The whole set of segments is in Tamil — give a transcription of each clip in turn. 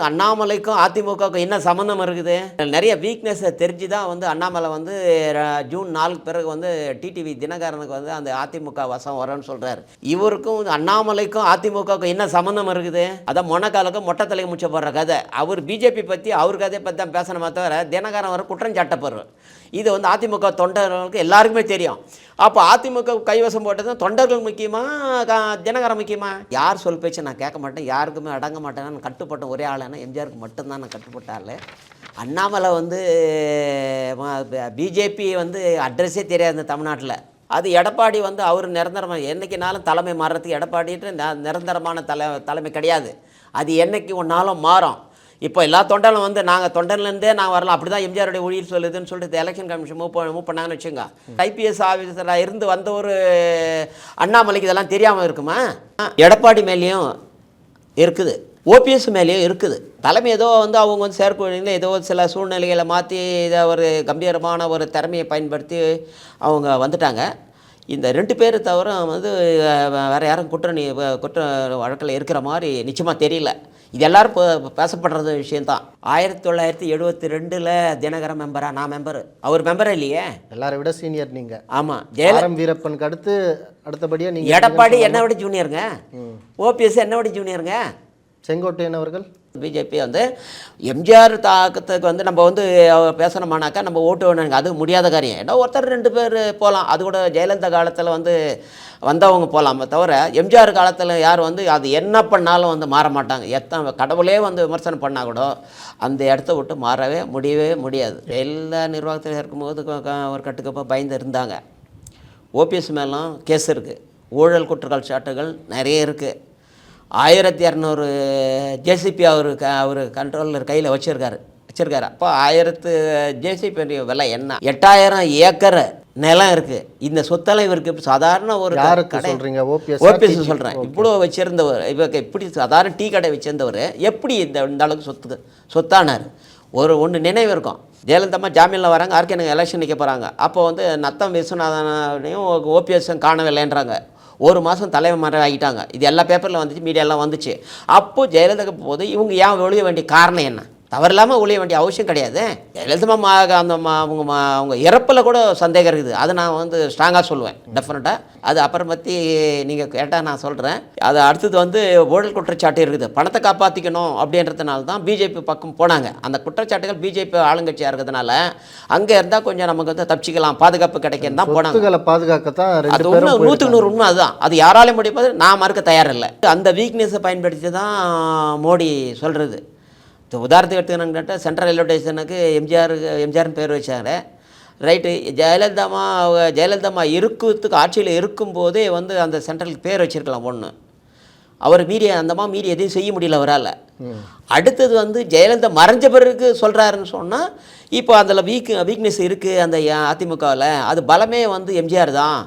அண்ணாமலைக்கும் அதிமுகவுக்கும் என்ன சம்மந்தம் இருக்குது? நிறைய வீக்னஸை தெரிஞ்சு தான் வந்து அண்ணாமலை வந்து ர- ஜூன் நாலுக்கு பிறகு வந்து டிடிவி தினகரனுக்கு வந்து அந்த அதிமுக வசம் வரும்னு சொல்கிறார் இவருக்கும் அண்ணாமலைக்கும் அதிமுகவுக்கும் என்ன சம்மந்தம் இருக்குது? அதான் மொனக்காலுக்கும் மொட்டை தலை முச்ச போடுற கதை. அவர் பிஜேபி பற்றி அவர் கதையை பற்றி தான் பேசணுமே தவிர தினகரன் வர குற்றம் சாட்டப்படுறார் இது வந்து அதிமுக தொண்டர்களுக்கு எல்லாருக்குமே தெரியும். அப்போ அதிமுக கைவசம் போட்டது தொண்டர்கள் முக்கியமாக தினகரம் முக்கியமாக யார் சொல் பேச்சு நான் கேட்க மாட்டேன் யாருக்குமே அடங்க மாட்டேன். நான் கட்டுப்பட்ட ஒரே ஆளுன்னா எம்ஜிஆருக்கு மட்டும்தான் நான் கட்டுப்பட்ட ஆள். அண்ணாமலை வந்து பிஜேபி வந்து அட்ரஸே தெரியாது இந்த தமிழ்நாட்டில். அது எடப்பாடி வந்து அவர் நிரந்தரமாக என்றைக்கினாலும் தலைமை மாறுறதுக்கு எடப்பாடிட்டு ந- நிரந்தரமான தலை தலைமை கிடையாது. அது என்னைக்கு ஒன்றாலும் மாறும். இப்போ எல்லா தொண்டலும் வந்து நாங்கள் தொண்டன்லேருந்தே நான் வரலாம். அப்படி தான் எம்ஜிஆருடைய ஊழியர் சொல்லுதுன்னு சொல்லிட்டு எலெக்ஷன் கமிஷன் மூவ் மூவ் பண்ணாங்கன்னு வச்சுங்க ஐபிஎஸ் ஆஃபீஸராக இருந்து வந்த ஒரு அண்ணாமலைக்கு இதெல்லாம் தெரியாமல் இருக்குமா? எடப்பாடி மேலேயும் இருக்குது. ஓபிஎஸ் மேலேயும் இருக்குது. தலைமை ஏதோ வந்து அவங்க வந்து செயற்குழுவில் ஏதோ சில சூழ்நிலைகளை மாற்றி இதை ஒரு கம்பீரமான ஒரு திறமையை பயன்படுத்தி அவங்க வந்துட்டாங்க. இந்த ரெண்டு பேர் தவிர வந்து வேறு யாரும் குற்ற குற்ற வழக்கில் இருக்கிற மாதிரி நிச்சயமாக தெரியல. இது எல்லாரும் இப்போ பேசப்படுறது விஷயந்தான் ஆயிரத்தி தொள்ளாயிரத்தி எழுபத்தி ரெண்டில் தினகரன் மெம்பரா நான் மெம்பர் அவர் மெம்பரே இல்லையே? எல்லாரை விட சீனியர் நீங்க. ஆமாம் ஜெயல ஆரம் வீரப்பனுக்கு அடுத்து அடுத்தபடியா நீங்க எடப்பாடி என்ன விட ஜூனியருங்க ஓபிஎஸ் என்ன விட ஜூனியருங்க செங்கோட்டையன் அவர்கள்? பிஜேபி வந்து எம்ஜிஆர் தாக்கத்துக்கு வந்து நம்ம வந்து பேசணுமானாக்கா நம்ம ஓட்டு வேணுங்க. அது முடியாத காரியம். ஏன்னா ஒருத்தர் ரெண்டு பேர் போகலாம் அது கூட ஜெயலலிதா காலத்தில் வந்து வந்தவங்க போகலாமே தவிர எம்ஜிஆர் காலத்தில் யார் வந்து அது என்ன பண்ணாலும் வந்து மாற மாட்டாங்க. எத்தனை கடவுளே வந்து விமர்சனம் பண்ணால் கூட அந்த இடத்த விட்டு மாறவே முடியவே முடியாது. எல்லா நிர்வாகத்தில் இருக்கும்போது ஒரு கட்டுக்கப்போ பயந்து இருந்தாங்க. ஓபிஎஸ் மேலும் கேஸ் இருக்குது ஊழல் குற்றங்கள் சாட்டுகள் நிறைய இருக்குது ஆயிரத்தி இரநூறு ஜேசிபி அவர் க அவர் கண்ட்ரோலர் கையில் வச்சுருக்காரு வச்சுருக்காரு. அப்போ ஆயிரத்து ஜேசிபி விலை என்ன? எட்டாயிரம் ஏக்கர் நிலம் இருக்குது இந்த சொத்தெல்லாம் இவருக்கு சாதாரண ஒரு யாருக்கு கடை. சொல்றீங்க? ஓபிஎஸ் ஓபிஎஸ் சொல்கிறேன் இவ்வளோ வச்சிருந்தவர் இவருக்கு இப்படி சாதாரண டீ கடை வச்சிருந்தவர் எப்படி இந்த இந்த அளவுக்கு சொத்து சொத்தானார்? ஒரு ஒன்று நினைவு இருக்கும். ஜெயலலிதா ஜாமீனில் வராங்க ஆர்கே எனக்கு எலெக்ஷன் நிற்க போகிறாங்க அப்போ வந்து நத்தம் விஸ்வநாதனையும் ஓபிஎஸும் காணவில்லைன்றாங்க. ஒரு மாதம் தலைவர் ஆகிட்டாங்க. இது எல்லா பேப்பரில் வந்துச்சு மீடியாலாம் வந்துச்சு. அப்போது ஜெயலலிதா போது இவங்க ஏன் ஒழிய வேண்டிய காரணம் என்ன? தவறில்லாமல் ஒழிய வேண்டிய அவசியம் கிடையாது. ஜெயலலிதா மா அந்த அவங்க மா அவங்க இறப்பில் கூட சந்தேகம் இருக்குது. அதை நான் வந்து ஸ்ட்ராங்காக சொல்லுவேன் டெஃபினட்டாக அது அப்புறம் பற்றி நீங்கள் கேட்டால் நான் சொல்கிறேன் அது அடுத்தது வந்து ஊழல் குற்றச்சாட்டு இருக்குது. பணத்தை காப்பாற்றிக்கணும் அப்படின்றதுனால தான் பிஜேபி பக்கம் போனாங்க. அந்த குற்றச்சாட்டுகள் பிஜேபி ஆளுங்கட்சியாக இருக்கிறதுனால அங்கே இருந்தால் கொஞ்சம் நமக்கு வந்து தப்பிச்சிக்கலாம் பாதுகாப்பு கிடைக்கும் தான் போனாங்க. பாதுகாக்கத்தான் அது உண்மை பேரும் நூற்றுக்கு நூறு உண்மை அதுதான். அது யாராலையும் முடிப்பது நான் மறுக்க தயாரில்லை. அந்த வீக்னஸை பயன்படுத்தி தான் மோடி சொல்கிறது இப்போ உதாரணத்துக்கு எடுத்துக்கணுங்கிட்ட சென்ட்ரல் ரயில்வே ஸ்டேஷனுக்கு எம்ஜிஆர் எம்ஜிஆர்னு பேர் வச்சாங்க. ரைட்டு ஜெயலலிதாமா அவங்க ஜெயலலிதாமா இருக்கிறதுக்கு ஆட்சியில் இருக்கும்போதே வந்து அந்த சென்ட்ரலுக்கு பேர் வச்சிருக்கலாம் ஒன்று அவர் மீறி அந்தம்மா மீறி எதையும் செய்ய முடியல அவரால். அடுத்தது வந்து ஜெயலலிதா மறைஞ்ச பிறகு சொல்கிறாருன்னு சொன்னால் இப்போ அதில் வீக் வீக்னஸ் இருக்குது அந்த அதிமுகவில். அது பலமே வந்து எம்ஜிஆர் தான்.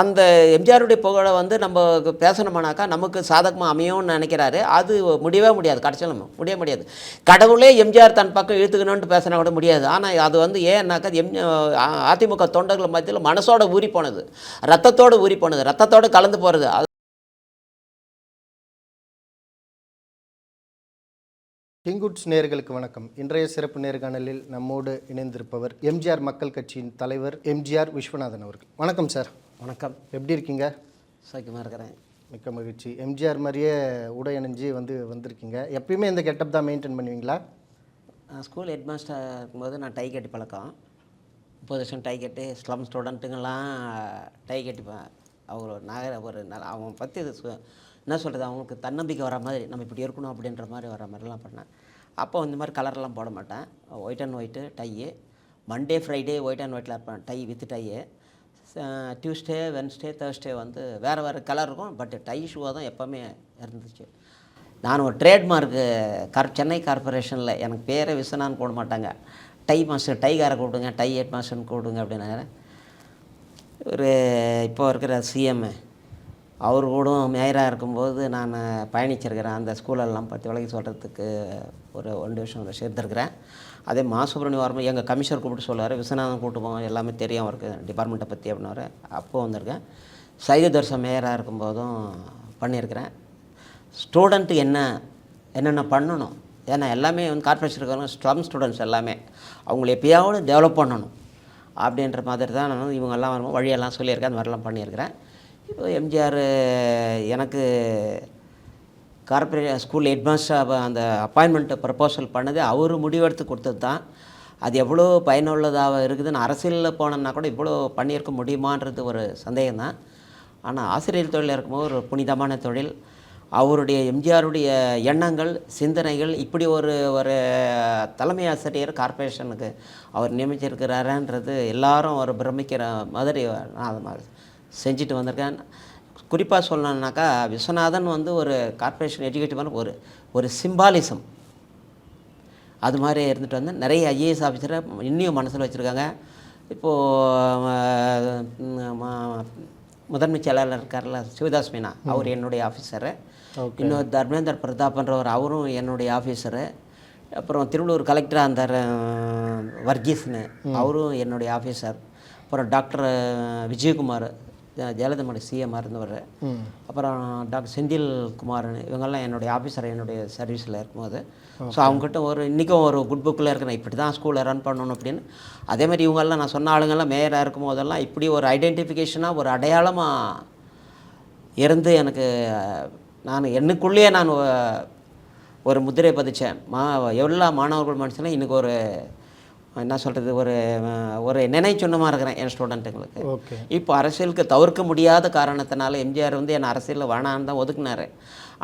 அந்த எம்ஜிஆருடைய புகழை வந்து நம்ம பேசணுமானாக்கா நமக்கு சாதகமாக அமையும்னு நினைக்கிறாரு. அது முடியவே முடியாது. கடைசியில் முடிய முடியாது. கடவுளே எம்ஜிஆர் தன் பக்கம் இழுத்துக்கணும்னு பேசினா கூட முடியாது. ஆனால் அது வந்து ஏன்னாக்கா எம் அதிமுக தொண்டர்கள் மத்தியில் மனசோட ஊறி போனது. ரத்தத்தோடு ஊறி போனது. ரத்தத்தோடு கலந்து போகிறது கிங்குட்ஸ் நேர்களுக்கு வணக்கம். இன்றைய சிறப்பு நேர்காணலில் நம்மோடு இணைந்திருப்பவர் எம்ஜிஆர் மக்கள் கட்சியின் தலைவர் எம்ஜிஆர் விஸ்வநாதன் அவர்கள். வணக்கம் சார். வணக்கம். எப்படி இருக்கீங்க? சௌக்கியமாக இருக்கிறேன். மிக்க மகிழ்ச்சி. எம்ஜிஆர் மாதிரியே உடை அணிஞ்சு வந்து வந்திருக்கீங்க. எப்பயுமே இந்த கெட்டப் தான் மெயின்டைன் பண்ணுவீங்களா? ஸ்கூல் ஹெட் மாஸ்டர் இருக்கும்போது நான் டை கட்டி பழக்கம். முப்பது வருஷம் டை கட்டி ஸ்லம் ஸ்டூடெண்ட்டுங்கெல்லாம் டை கட்டிப்பேன். அவர் ஒரு நகர ஒரு அவன் பற்றி என்ன சொல்கிறது அவங்களுக்கு தன்னம்பிக்கை வர மாதிரி நம்ம இப்படி இருக்கணும் அப்படின்ற மாதிரி வர மாதிரிலாம் பண்ணேன். அப்போ இந்த மாதிரி கலர்லாம் போட மாட்டேன். White and white tie Monday Friday white and ஒயிட்டில் இருப்பேன் tie with tie Tuesday Wednesday Thursday வந்து வேறு வேறு கலர் இருக்கும் பட் டை ஷூவாக தான் எப்போவுமே இருந்துச்சு. நான் ஒரு ட்ரேட்மார்க்கு கார் சென்னை கார்பரேஷனில் எனக்கு பேரே விசனான்னு போட மாட்டாங்க. டை மாஸ்டர் டைகாரை கூப்பிடுங்க டை ஹெட் மாஸ்டர்னு கூப்பிடுங்க அப்படின்னாங்க. ஒரு இப்போ இருக்கிற சிஎம் அவர் கூட மேயராக இருக்கும்போது நான் பயணிச்சிருக்கிறேன். அந்த ஸ்கூலெல்லாம் பற்றி விலகி சொல்கிறதுக்கு ஒரு ஒன்று விஷயம் சேர்த்துருக்கிறேன். அதே மாசுப்ரமணியம் வரணும் எங்கள் கமிஷனர் கூப்பிட்டு சொல்லுவார் விஸ்வநாதன் கூப்பிட்டு போவோம் எல்லாமே தெரியும் அவருக்கு டிபார்ட்மெண்ட்டை பற்றி அப்படின்னாரு. அப்போது வந்திருக்கேன். சைத தர்சம் மேயராக இருக்கும்போதும் பண்ணியிருக்கிறேன். ஸ்டூடெண்ட்டு என்ன என்னென்ன பண்ணணும்? ஏன்னா எல்லாமே வந்து கார்பரேஷன் இருக்கிறவங்க ஸ்ட்ரம் ஸ்டூடெண்ட்ஸ் எல்லாமே. அவங்கள எப்பயாவது டெவலப் பண்ணணும். அப்படின்ற மாதிரி தான் நான் வந்து இவங்கெல்லாம் வரும்போது வழியெல்லாம் சொல்லியிருக்கேன் அந்த மாதிரிலாம் பண்ணியிருக்கிறேன். இப்போ எம்ஜிஆர் எனக்கு கார்பரேட் ஸ்கூல் ஹெட்மாஸ்டர் அந்த அப்பாயின்மெண்ட்டை ப்ரப்போசல் பண்ணது அவர் முடிவெடுத்து கொடுத்தது தான். அது எவ்வளோ பயனுள்ளதாக இருக்குதுன்னு அரசியலில் போனோம்னா கூட இவ்வளோ பண்ணியிருக்க முடியுமான்றது ஒரு சந்தேகம் தான். ஆனால் ஆசிரியர் தொழில் இருக்கும்போது ஒரு புனிதமான தொழில். அவருடைய எம்ஜிஆருடைய எண்ணங்கள் சிந்தனைகள் இப்படி ஒரு ஒரு தலைமை ஆசிரியர் கார்ப்பரேஷனுக்கு அவர் நியமிச்சிருக்கிறாரன்றது எல்லாரும் ஒரு பிரமிக்கிற மாதிரி நான் மாதிரி செஞ்சுட்டு வந்திருக்கேன். குறிப்பாக சொல்லணுன்னாக்கா விஸ்வநாதன் வந்து ஒரு கார்ப்பரேஷன் எஜுகேட்டிவான ஒரு ஒரு சிம்பாலிசம் அது மாதிரி இருந்துட்டு வந்து நிறைய ஐஏஎஸ் ஆஃபீஸரை இன்னும் மனசில் வச்சுருக்காங்க. இப்போது முதன்மை செயலாளர் இருக்கார்ல சிவதாஸ் மீனா அவர் என்னுடைய ஆஃபீஸரு இன்னொரு தர்மேந்தர் பிரதாப்ன்றவர் அவரும் என்னுடைய ஆஃபீஸரு அப்புறம் திருவள்ளூர் கலெக்டராக இருந்தார் வர்கீஸ்னு. அவரும் என்னுடைய ஆஃபீஸர் அப்புறம் டாக்டர் விஜயகுமார். ஜெ- ஜெயலலிதா சிஎம்மாக இருந்தவர் அப்புறம் டாக்டர் செந்தில் குமார்னு இவங்கெல்லாம் என்னுடைய ஆஃபீஸர் என்னுடைய சர்வீஸில் இருக்கும்போது ஸோ அவங்ககிட்ட ஒரு இன்றைக்கும் ஒரு குட் புக்கில் இருக்கிறேன். இப்படி தான் ஸ்கூலை ரன் பண்ணணும் அப்படின்னு. அதே மாதிரி இவங்கெல்லாம் நான் சொன்ன ஆளுங்கெல்லாம் மேயராக இருக்கும் போதெல்லாம் இப்படி ஒரு ஐடென்டிஃபிகேஷனாக ஒரு அடையாளமாக இருந்து எனக்கு நான் என்னுக்குள்ளேயே நான் ஒரு முத்திரை பதிச்சேன். மா எல்லா மாணவர்கள் மனசுலையும் இன்றைக்கி ஒரு என்ன சொல்கிறது ஒரு ஒரு நினை சொன்னமாக இருக்கிறேன் என் ஸ்டூடெண்ட்டுங்களுக்கு. இப்போ அரசியலுக்கு தவிர்க்க முடியாத காரணத்தினால எம்ஜிஆர் வந்து என்னை அரசியலில் வேணான்னு தான் ஒதுக்குனாரு.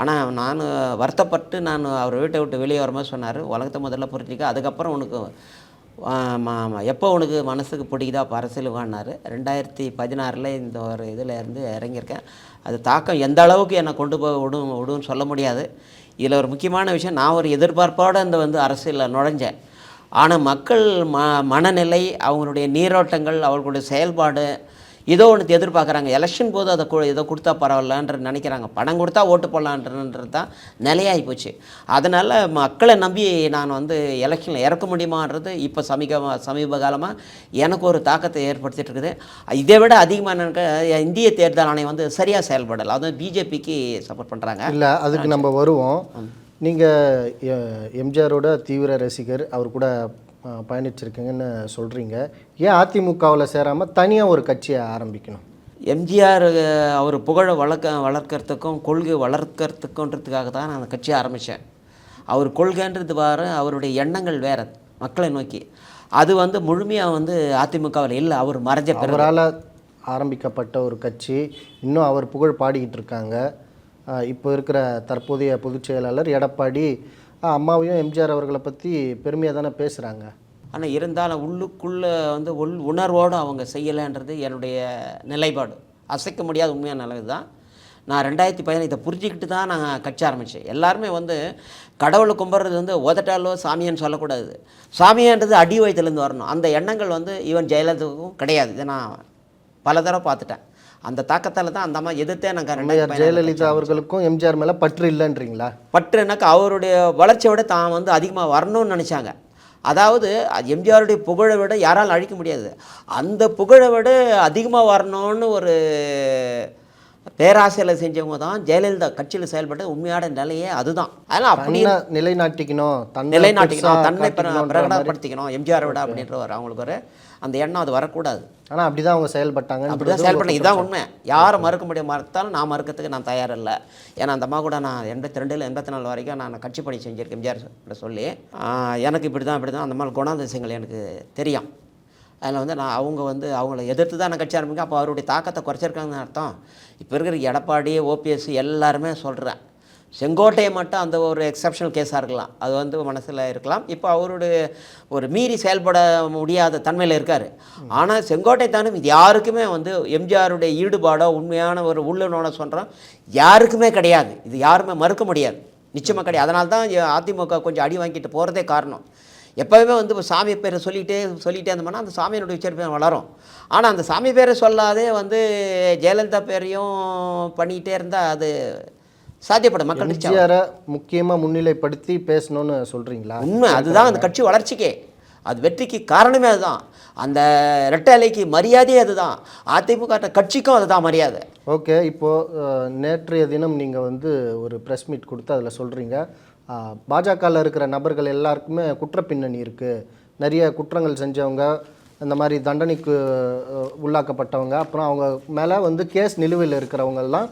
ஆனால் நான் வருத்தப்பட்டு நான் அவர் வீட்டை விட்டு வெளியே வரும்போது சொன்னார். உலகத்தை முதல்ல புரிஞ்சிக்க அதுக்கப்புறம் உனக்கு எப்போ உனக்கு மனசுக்கு பிடிக்குதோ அப்போ அரசியல் வாங்கினார் ரெண்டாயிரத்தி பதினாறில் இந்த ஒரு இதில் இருந்து இறங்கியிருக்கேன். அது தாக்கம் எந்த அளவுக்கு என்னை கொண்டு போய் விடும் விடுன்னு சொல்ல முடியாது. இதில் ஒரு முக்கியமான விஷயம் நான் ஒரு எதிர்பார்ப்போடு இந்த வந்து அரசியலில் நுழைஞ்சேன். ஆனால் மக்கள் ம மனநிலை அவங்களுடைய நீரோட்டங்கள் அவர்களுடைய செயல்பாடு ஏதோ ஒன்று எதிர்பார்க்குறாங்க. எலெக்ஷன் போது அதை கு இதை கொடுத்தா பரவாயில்லன்ற நினைக்கிறாங்க. பணம் கொடுத்தா ஓட்டு போடலான்றது தான் நிலையாகி போச்சு. அதனால் மக்களை நம்பி நான் வந்து எலெக்ஷனில் இறக்க முடியுமான்றது இப்போ சமீப சமீப காலமாக எனக்கு ஒரு தாக்கத்தை ஏற்படுத்திட்டு இருக்குது. இதை விட அதிகமாக எனக்கு இந்திய தேர்தல் ஆணையம் வந்து சரியாக செயல்படலை. அதுவும் பிஜேபிக்கு சப்போர்ட் பண்ணுறாங்க இல்லை அதுக்கு நம்ம வருவோம். நீங்கள் எம்ஜிஆரோட தீவிர ரசிகர் அவர் கூட பயணிச்சிருக்கீங்கன்னு சொல்கிறீங்க ஏன் அதிமுகவில் சேராமல் தனியாக ஒரு கட்சியை ஆரம்பிக்கணும்? எம்ஜிஆர் அவர் புகழை வளர்க்க வளர்க்கறதுக்கும் கொள்கை வளர்க்கறதுக்குன்றதுக்காக தான் நான் அந்த கட்சியை ஆரம்பித்தேன் அவர் கொள்கைன்றது வேறு அவருடைய எண்ணங்கள் வேறு மக்களை நோக்கி. அது வந்து முழுமையாக வந்து அதிமுகவில் இல்லை அவர் மறைஞ்ச அவரால் ஆரம்பிக்கப்பட்ட ஒரு கட்சி இன்னும் அவர் புகழ் பாடிக்கிட்டு இருக்காங்க. இப்போ இருக்கிற தற்போதைய பொதுச் செயலாளர் எடப்பாடி அம்மாவையும் எம்ஜிஆர் அவர்களை பற்றி பெருமையாக தானே பேசுகிறாங்க ஆனால் இருந்தாலும் உள்ளுக்குள்ளே வந்து உள் உணர்வோடு அவங்க செய்யலைன்றது என்னுடைய நிலைப்பாடு. அசைக்க முடியாத உண்மையான நிலவு தான் நான் ரெண்டாயிரத்தி பதினேழு இதை புரிஞ்சுக்கிட்டு தான் நான் கட்சி ஆரம்பித்தேன் எல்லாருமே வந்து கடவுளை கும்பிட்றது வந்து உதட்டாலோ சாமியான்னு சொல்லக்கூடாது. சாமியான்றது அடி வயதுலேருந்து வரணும். அந்த எண்ணங்கள் வந்து ஈவன் ஜெயலலிதாவுக்கும் கிடையாது. இதை நான் பல தடவை பார்த்துட்டேன். அந்த தாக்கத்தால் தான் அந்த அம்மா எதிர்த்தே நாங்கள் ஜெயலலிதா அவர்களுக்கும் எம்ஜிஆர் மேலே பற்று இல்லைன்றீங்களா? பற்றுனாக்கா அவருடைய வளர்ச்சியை விட தான் வந்து அதிகமாக வரணும்னு நினச்சாங்க. அதாவது அது எம்ஜிஆருடைய புகழை விட யாராலும் அழிக்க முடியாது. அந்த புகழை விட அதிகமாக வரணும்னு ஒரு பேராசையில் செஞ்சவங்க தான் ஜெயலலிதா கட்சியில் செயல்பட்ட உண்மையான நிலையே அதுதான். அதனால் அப்படி நிலைநாட்டிக்கணும் நிலைநாட்டிக்கணும் தன்னை பிர- காட்டிக்கணுன்ற மாதிரி. பிரகடனப்படுத்திக்கணும் எம்ஜிஆரை விட அப்படின்ற ஒரு அவங்களுக்கு ஒரு அந்த எண்ணம் அது வரக்கூடாது. ஆனா அப்படிதான் அவங்க செயல்பட்டாங்க அப்படி தான் செயல்பட இதுதான் உண்மை. யாரை மறுக்க முடியும் மறுத்தாலும் நான் மறுக்கிறதுக்கு நான் தயார் இல்லை ஏன்னா அந்த அம்மா கூட நான் எண்பத்தி ரெண்டில் எண்பத்தி நாலு வரைக்கும் நான் கட்சி பணி செஞ்சுருக்கேன் எம்ஜிஆர் சொல்லி. எனக்கு இப்படி தான் இப்படி தான் அந்த மாதிரி குணாதிசயங்கள் எனக்கு தெரியும். அதில் வந்து நான் அவங்க வந்து அவங்கள எதிர்த்து தான் நான் கட்சி ஆரம்பிங்க அப்போ அவருடைய தாக்கத்தை குறைச்சிருக்காங்கன்னு அர்த்தம். இப்போ இருக்கிற எடப்பாடி ஓபிஎஸ் எல்லாருமே சொல்கிறேன் செங்கோட்டையை மட்டும் அந்த ஒரு எக்ஸப்ஷனல் கேஸாக இருக்கலாம். அது வந்து மனசில் இருக்கலாம். இப்போ அவருடைய ஒரு மீறி செயல்பட முடியாத தன்மையில் இருக்கார். ஆனால் செங்கோட்டை தானும் இது யாருக்குமே வந்து எம்ஜிஆருடைய ஈடுபாடோ உண்மையான ஒரு உள்ளுணோட சொல்கிறோம் யாருக்குமே கிடையாது. இது யாருமே மறுக்க முடியாது. நிச்சயமாக கிடையாது. அதனால தான் அதிமுக கொஞ்சம் அடி வாங்கிட்டு போகிறதே காரணம். எப்போவுமே வந்து இப்போ சாமி பேரை சொல்லிகிட்டே சொல்லிகிட்டே இருந்தோம்னா அந்த சாமியினுடைய உச்சரிப்பு வளரும். ஆனால் அந்த சாமி பேரை சொல்லாதே வந்து ஜெயலலிதா பேரையும் பண்ணிக்கிட்டே இருந்தால் அது சாத்தியப்பட மக்கள். எம்ஜிஆரை முக்கியமா முன்னிலைப்படுத்தி பேசணும்னு சொல்றீங்களா? உண்மை. அதுதான் அந்த கட்சி வளர்ச்சிக்கே. அது வெற்றிக்கு காரணமே அதுதான். அந்த ரெட்டை இலைக்கு மரியாதையே அதுதான். அதிமுக கட்சிக்கும் அதுதான் மரியாதை. ஓகே. இப்போ அஹ், நேற்றைய தினம் நீங்க வந்து ஒரு ப்ரெஸ் மீட் கொடுத்து அதில் சொல்றீங்க. பாஜகவில் இருக்கிற நபர்கள் எல்லாருக்குமே குற்ற பின்னணி இருக்குது நிறைய குற்றங்கள் செஞ்சவங்க இந்த மாதிரி தண்டனைக்கு உள்ளாக்கப்பட்டவங்க அப்புறம் அவங்க மேலே வந்து கேஸ் நிலுவையில் இருக்கிறவங்கெல்லாம்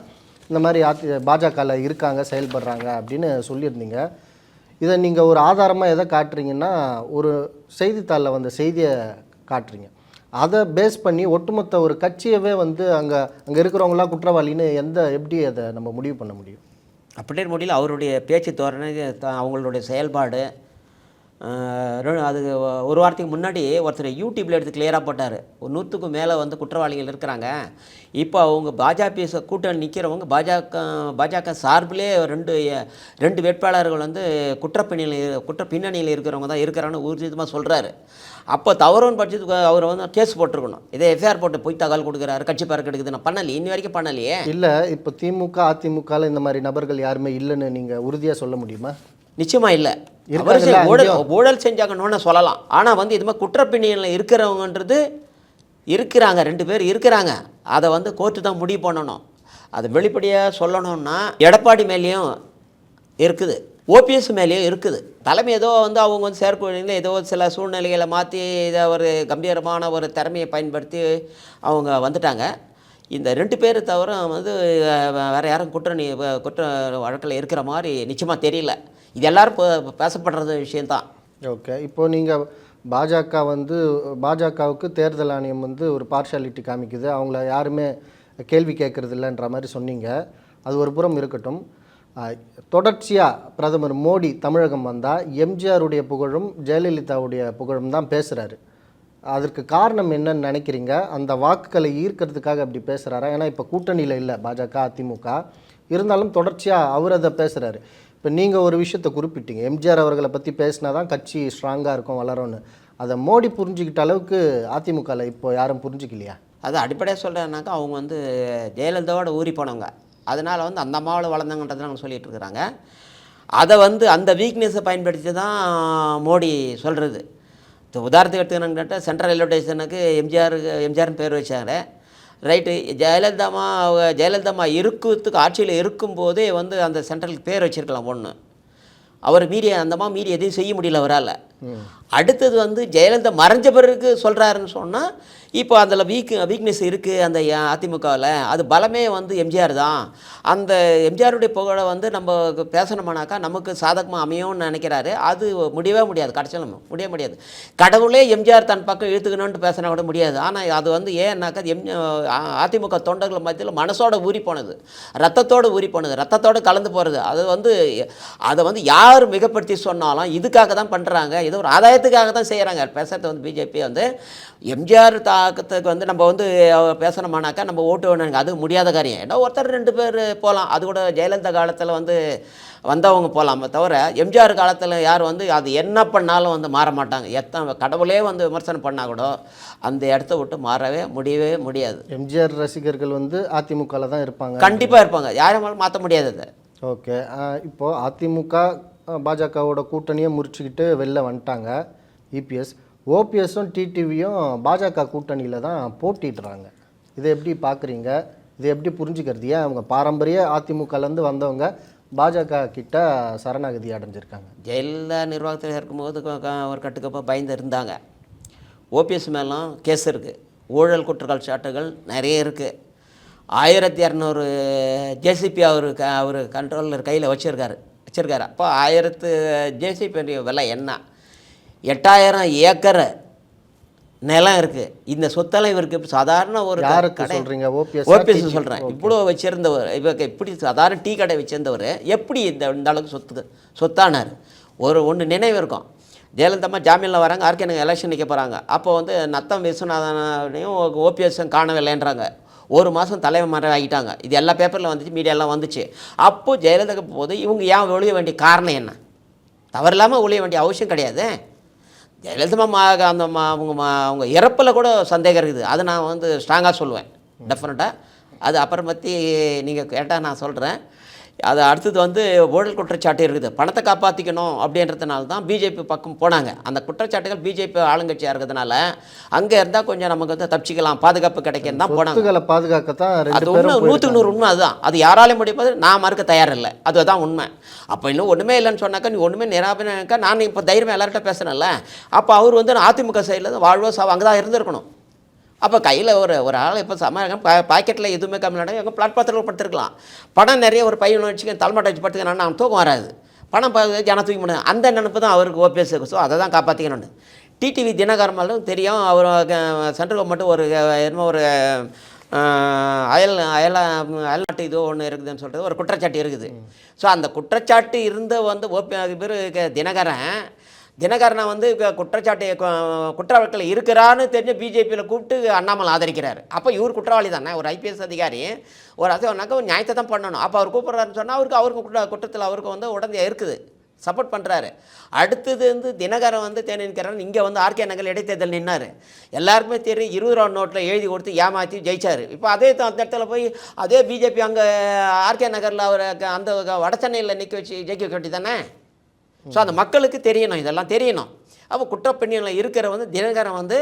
இந்த மாதிரி அதி பாஜகவில் இருக்காங்க செயல்படுறாங்க அப்படின்னு சொல்லியிருந்தீங்க. இதை நீங்கள் ஒரு ஆதாரமாக எதை காட்டுறீங்கன்னா ஒரு செய்தித்தாளில் வந்த செய்தியை காட்டுறீங்க. அதை பேஸ் பண்ணி ஒட்டுமொத்த ஒரு கட்சியவே வந்து அங்கே அங்கே இருக்கிறவங்களாம் குற்றவாளின்னு எந்த எப்படி அதை நம்ம முடிவு பண்ண முடியும்? அப்படியே முடியல அவருடைய பேச்சு தோரணை அவங்களுடைய செயல்பாடு அது ஒரு வாரத்துக்கு முன்னாடி ஒருத்தர் யூடியூப்பில் எடுத்து கிளியராக போட்டார். ஒரு நூற்றுக்கும் மேலே வந்து குற்றவாளிகள் இருக்கிறாங்க. இப்போ அவங்க பாஜக கூட்டணி நிற்கிறவங்க பாஜக பாஜக சார்பிலே ரெண்டு ரெண்டு வேட்பாளர்கள் வந்து குற்றப்பின்னணியில் குற்ற பின்னணியில் இருக்கிறவங்க தான் இருக்கிறான்னு ஊர்ஜிதமாக சொல்கிறாரு அப்போ தவறுன்னு பட்சத்துக்கு அவர் வந்து கேஸ் போட்டிருக்கணும். இதே எஃப்ஐஆர் போட்டு போய் தகவல் கொடுக்குறாரு கட்சி பறக்க எடுக்குது நான் பண்ணலையே இன்னி வரைக்கும் பண்ணலையே. இல்லை இப்போ திமுக அதிமுகவில் இந்த மாதிரி நபர்கள் யாருமே இல்லைன்னு நீங்கள் உறுதியாக சொல்ல முடியுமா? நிச்சயமா இல்லை. ஊழல் ஊழல் செஞ்சாங்கன்னு சொல்லலாம். ஆனால் வந்து இது மாதிரி குற்றப்பின்னணியில் இருக்கிறவங்கன்றது இருக்கிறாங்க ரெண்டு பேர் இருக்கிறாங்க. அதை வந்து கோர்ட்டு தான் முடிவு பண்ணணும். அதை வெளிப்படையாக சொல்லணும்னா எடப்பாடி மேலேயும் இருக்குது. ஓபிஎஸ் மேலேயும் இருக்குது. தலைமை ஏதோ வந்து அவங்க வந்து செயற்குழுவில் ஏதோ சில சூழ்நிலைகளை மாற்றி இதை ஒரு கம்பீரமான ஒரு திறமையை பயன்படுத்தி அவங்க வந்துட்டாங்க. இந்த ரெண்டு பேர் தவிர வந்து வேற யாரும் குற்ற நீ- வ- குற்ற வழக்கில் இருக்கிற மாதிரி நிச்சயமாக தெரியல. இது எல்லாரும் இப்போ பேசப்படுறது விஷயந்தான் ஓகே. இப்போ நீங்கள் பாஜக வந்து பாஜகவுக்கு தேர்தல் ஆணையம் வந்து ஒரு பார்ஷாலிட்டி காமிக்குது. அவங்கள யாருமே கேள்வி கேட்கறது இல்லைன்ற மாதிரி சொன்னீங்க. அது ஒரு புறம் இருக்கட்டும். தொடர்ச்சியாக பிரதமர் மோடி தமிழகம் வந்தால் எம்ஜிஆருடைய புகழும் ஜெயலலிதாவுடைய புகழும் தான் பேசுகிறாரு அதற்கு காரணம் என்னன்னு நினைக்கிறீங்க? அந்த வாக்குகளை ஈர்க்கிறதுக்காக அப்படி பேசுகிறாரா ஏன்னா இப்போ கூட்டணியில் இல்லை பாஜக அதிமுக. இருந்தாலும் தொடர்ச்சியாக அவர் அதை பேசுகிறாரு இப்போ நீங்கள் ஒரு விஷயத்தை குறிப்பிட்டீங்க. எம்ஜிஆர் அவர்களை பற்றி பேசினா தான் கட்சி ஸ்ட்ராங்காக இருக்கும் வளரும்னு. அதை மோடி புரிஞ்சுக்கிட்ட அளவுக்கு அதிமுகவில் இப்போ யாரும் புரிஞ்சுக்கலையா? அது அடிப்படையாக சொல்கிறேன்னாக்கா அவங்க வந்து ஜெயலலிதாவோட ஊறி போனவங்க. அதனால் வந்து அந்த அம்மாவில் வளர்ந்தாங்கன்றதை நாங்கள் சொல்லிகிட்டு இருக்கிறாங்க அதை வந்து அந்த வீக்னஸை பயன்படுத்தி தான் மோடி சொல்கிறது இப்போ உதாரணத்துக்கு எடுத்துக்கினாங்கட்டா சென்ட்ரல் ரயில்வே ஸ்டேஷனுக்கு எம்ஜிஆருக்கு எம்ஜிஆர்னு பேர் வச்சாங்க ரைட்டு. ஜெயலலிதாமா அவங்க ஜெயலலிதாமா இருக்கிறதுக்கு ஆட்சியில் இருக்கும்போதே வந்து அந்த சென்ட்ரலுக்கு பேர் வச்சிருக்கலாம் ஒன்று அவர் மீறி அந்தம்மா மீறி எதையும் செய்ய முடியல அவரால். அடுத்தது வந்து ஜெயலலிதா மறைஞ்ச பிறகு சொல்கிறாருன்னு சொன்னால் இப்போ அதில் வீக் வீக்னஸ் இருக்குது அந்த அதிமுகவில். அது பலமே வந்து எம்ஜிஆர் தான். அந்த எம்ஜிஆருடைய புகழை வந்து நம்ம பேசணுமானாக்கா நமக்கு சாதகமாக அமையும்னு நினைக்கிறாரு. அது முடியவே முடியாது. கடைசியில் முடிய முடியாது. கடவுளே எம்ஜிஆர் தன் பக்கம் இழுத்துக்கணும்னு பேசினா கூட முடியாது. ஆனால் அது வந்து ஏன்னாக்கா எம் அதிமுக தொண்டர்கள் மத்தியில் மனசோட ஊறி போனது. ரத்தத்தோடு ஊறி போனது. ரத்தத்தோடு கலந்து போகிறது அது வந்து அதை வந்து யார் மிகப்படுத்தி சொன்னாலும் இதுக்காக தான் பண்ணுறாங்க ஏதோ ஒரு ஆதாயத்துக்காக தான் செய்கிறாங்க பேசுறது வந்து பிஜேபி வந்து எம்ஜிஆர் தாக்கத்துக்கு வந்து நம்ம வந்து பேசணுமானாக்கா நம்ம ஓட்டு வேணுங்க அது முடியாத காரியம். ஏன்னா ஒருத்தர் ரெண்டு பேர் போகலாம் அது கூட ஜெயலலிதா காலத்தில் வந்து வந்தவங்க போகலாமே தவிர எம்ஜிஆர் காலத்தில் யார் வந்து அது என்ன பண்ணாலும் வந்து மாற மாட்டாங்க. எத்தனை கடவுளே வந்து விமர்சனம் பண்ணால் கூட அந்த இடத்த விட்டு மாறவே முடியவே முடியாது. எம்ஜிஆர் ரசிகர்கள் வந்து அதிமுகவில் தான் இருப்பாங்க. கண்டிப்பாக இருப்பாங்க. யாரும் மாற்ற முடியாது அதை. ஓகே. இப்போது அதிமுக பாஜகவோட கூட்டணியை முறிச்சுக்கிட்டு வெளில வந்துட்டாங்க இபிஎஸ். ஓபிஎஸும் டிடிவியும் பாஜக கூட்டணியில் தான் போட்டிடுறாங்க இதை எப்படி பார்க்குறீங்க? இதை எப்படி புரிஞ்சுக்கிறது? ஏன் அவங்க பாரம்பரிய அதிமுகலேருந்து வந்தவங்க பாஜக கிட்ட சரணாகதி அடைஞ்சிருக்காங்க? ஜெயலலிதா நிர்வாகத்தில் இருக்கும்போது ஒரு கட்டுக்கப்போ பயந்து இருந்தாங்க. ஓபிஎஸ் மேலும் கேஸ் இருக்குது ஊழல் குற்றங்கள் சாட்டுகள் நிறைய இருக்குது ஆயிரத்தி இரநூறு ஜேசிபி அவர் க அவர் கண்ட்ரோலர் கையில் வச்சுருக்காரு. வச்சுருக்காரு. அப்போ ஆயிரத்து ஜேசிபி விலை என்ன? எட்டாயிரம் ஏக்கர் நிலம் இருக்குது இந்த சொத்தெல்லாம் இவருக்கு இப்ப சாதாரண ஒரு கடை- -ஆ? OPS TTV? சொல்கிறேன் இவ்வளோ வச்சிருந்தவர் இவருக்கு இப்படி சாதாரண டீ கடை வச்சிருந்தவர் எப்படி இந்த இந்த அளவுக்கு சொத்து சொத்தானார்? ஒரு ஒன்று நினைவு இருக்கும். ஜெயலலிதா ஜாமீனில் வராங்க ஆர்கே எலெக்ஷன் நிற்க போகிறாங்க அப்போ வந்து நத்தம் விஸ்வநாதனையும் ஓபிஎஸும் காணவில்லைன்றாங்க. ஒரு மாதம் தலைவர் ஆகிட்டாங்க இது எல்லா பேப்பரில் வந்துச்சு மீடியாலாம் வந்துச்சு. அப்போது ஜெயலலிதாக்கு போது இவங்க ஏன் ஒழிய வேண்டிய காரணம் என்ன? தவறில்லாமல் ஒழிய வேண்டிய அவசியம் கிடையாது. ஜெயலலிதா மா அந்த மா அவங்க மா அவங்க இறப்பில் கூட சந்தேகம் இருக்குது. அதை நான் வந்து ஸ்ட்ராங்காக சொல்லுவேன். டெஃபினட்டாக அது அப்புறம் பற்றி நீங்கள் கேட்டால் நான் சொல்கிறேன் அது அடுத்தது வந்து ஊழல் குற்றச்சாட்டு இருக்குது. பணத்தை காப்பாற்றிக்கணும் அப்படின்றதுனால தான் பிஜேபி பக்கம் போனாங்க. அந்த குற்றச்சாட்டுகள் பிஜேபி ஆளுங்கட்சியாக இருக்கிறதுனால அங்கே இருந்தால் கொஞ்சம் நமக்கு வந்து தப்பிச்சிக்கலாம். பாதுகாப்பு கிடைக்கும் தான் போனாங்க. பாதுகாக்கத்தான் அது உண்மை. நூற்றுக்கு நூறு உண்மை அதுதான். அது யாராலையும் முடிப்பது நான் மறுக்க தயாரில்லை. அதுதான் உண்மை. அப்போ இன்னும் ஒன்றுமே இல்லைன்னு சொன்னாக்கா நீ ஒன்றுமே நிராபனாக்கா நான் இப்போ தைரியமாக எல்லார்கிட்ட பேசுனேன்ல. அப்போ அவர் வந்து அதிமுக சைடில் வாழ்வோ சாவோ அங்கே தான் இருந்திருக்கணும். அப்போ கையில் ஒரு ஒரு ஆள் இப்போ சம பாக்கெட்டில் எதுவுமே கம்மி நடக்கும் எங்கள் பிளாட்பாத்திரம் படுத்துருக்கலாம். பணம் நிறைய ஒரு பையன் வச்சுக்க தலைமாட்டை வச்சு படுத்துக்கணும் அவன் தூக்கம் வராது. பணம் ப- ஜனம் தூக்கி முடியும் அந்த நினப்பு தான் அவருக்கு ஓபிஎஸ் ஸோ அதை தான் காப்பாற்றிக்கணும்னு டிடிவி தினகரமாலும் தெரியும். அவர் சென்ட்ரல் கவர்மெண்ட் ஒரு அஹ், என்னமோ ஒரு அயல் அயல அயல்நாட்டு இதோ ஒன்று இருக்குதுன்னு சொல்கிறது ஒரு குற்றச்சாட்டு இருக்குது. ஸோ அந்த குற்றச்சாட்டு இருந்த வந்து ஓபி பேர் தினகரன். தினகரனை வந்து குற்றச்சாட்டு கு- இருக்கிறான்னு தெரிஞ்ச பிஜேபியில் கூப்பிட்டு அண்ணாமலை ஆதரிக்கிறார். அப்போ இவர் குற்றவாளி தானே? ஒரு ஐபிஎஸ் அதிகாரி. ஒரு அசைவனாக்க ஒரு நியாயத்தை தான் பண்ணணும். அப்போ அவர் கூப்பிட்றாருன்னு சொன்னால் அவருக்கு அவருக்கு குற்ற குற்றத்தில் அவருக்கு வந்து உடனே இருக்குது. சப்போர்ட் பண்ணுறாரு அடுத்தது வந்து தினகரன் வந்து தேனிக்கிறன் இங்கே வந்து ஆர்கே நகர் இடைத்தேர்தல் நின்னார். எல்லாருக்குமே தெரியும் இருபது ரூபா நோட்டில் எழுதி கொடுத்து ஏமாற்றி ஜெயிச்சார். இப்போ அதே அந்த இடத்துல போய் அதே பிஜேபி அங்கே ஆர்கே நகரில் அவர் அந்த வட சென்னையில் நிற்க வச்சு ஜெயிக்க வேண்டி தானே? ஸோ அந்த மக்களுக்கு தெரியணும் இதெல்லாம் தெரியணும். அப்போ குற்றப்பெண்ணியில் இருக்கிற வந்து தினகரன் வந்து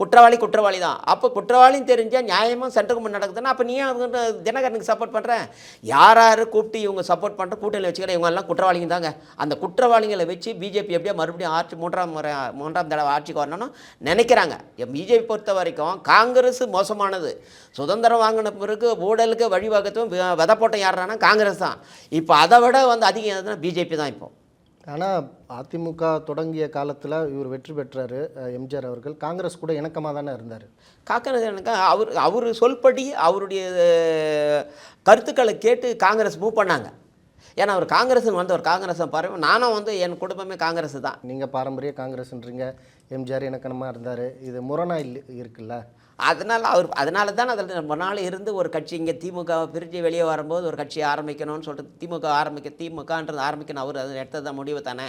குற்றவாளி குற்றவாளி தான். அப்போ குற்றவாளின்னு தெரிஞ்சால் நியாயமாக சென்ட்ரல் கவர்மெண்ட் நடக்குதுன்னா அப்போ நீ தினகரனுக்கு சப்போர்ட் பண்ணுறேன் யார் யார் கூப்பிட்டு இவங்க சப்போர்ட் பண்ணுற கூட்டணியில் வச்சுக்கிற இவங்க எல்லாம் குற்றவாளிங்க தாங்க. அந்த குற்றவாளிகளை வச்சு பிஜேபி எப்படியோ மறுபடியும் ஆட்சி மூன்றாம் முறை மூன்றாம் தடவை ஆட்சிக்கு வரணும்னு நினைக்கிறாங்க. பிஜேபி பொறுத்த வரைக்கும் காங்கிரஸ் மோசமானது. சுதந்திரம் வாங்கின பிறகு ஊழலுக்கு வழிவகுத்தும் வெதை விதை போட்ட யாருன்னா காங்கிரஸ் தான். இப்போ அதை விட வந்து அதிகம் பிஜேபி தான் இப்போ. ஆனால் அதிமுக தொடங்கிய காலத்தில் இவர் வெற்றி பெற்றாரு எம்ஜிஆர் அவர்கள். காங்கிரஸ் கூட இணக்கமாக தானே இருந்தார். காக்கனது எனக்கு அவர் அவர் சொல்படி அவருடைய கருத்துக்களை கேட்டு காங்கிரஸ் மூவ் பண்ணாங்க. ஏன்னா அவர் காங்கிரஸ்னு வந்து ஒரு காங்கிரஸை பாருங்க. நானும் வந்து என் குடும்பமே காங்கிரஸ் தான். நீங்கள் பாரம்பரிய காங்கிரஸ்ன்றீங்க எம்ஜிஆர் இணக்கமாக இருந்தார். இது முரணா இல்ல இருக்குல்ல? அதனால் அவர் அதனால தான் அதில் ரொம்ப நாள் இருந்து ஒரு கட்சி இங்கே திமுக பிரிஞ்சு வெளியே வரும்போது ஒரு கட்சி ஆரம்பிக்கணும்னு சொல்லிட்டு திமுக ஆரம்பிக்க திமுகன்றது ஆரம்பிக்கணும். அவர் அது எடுத்தது தான் முடிவு தானே?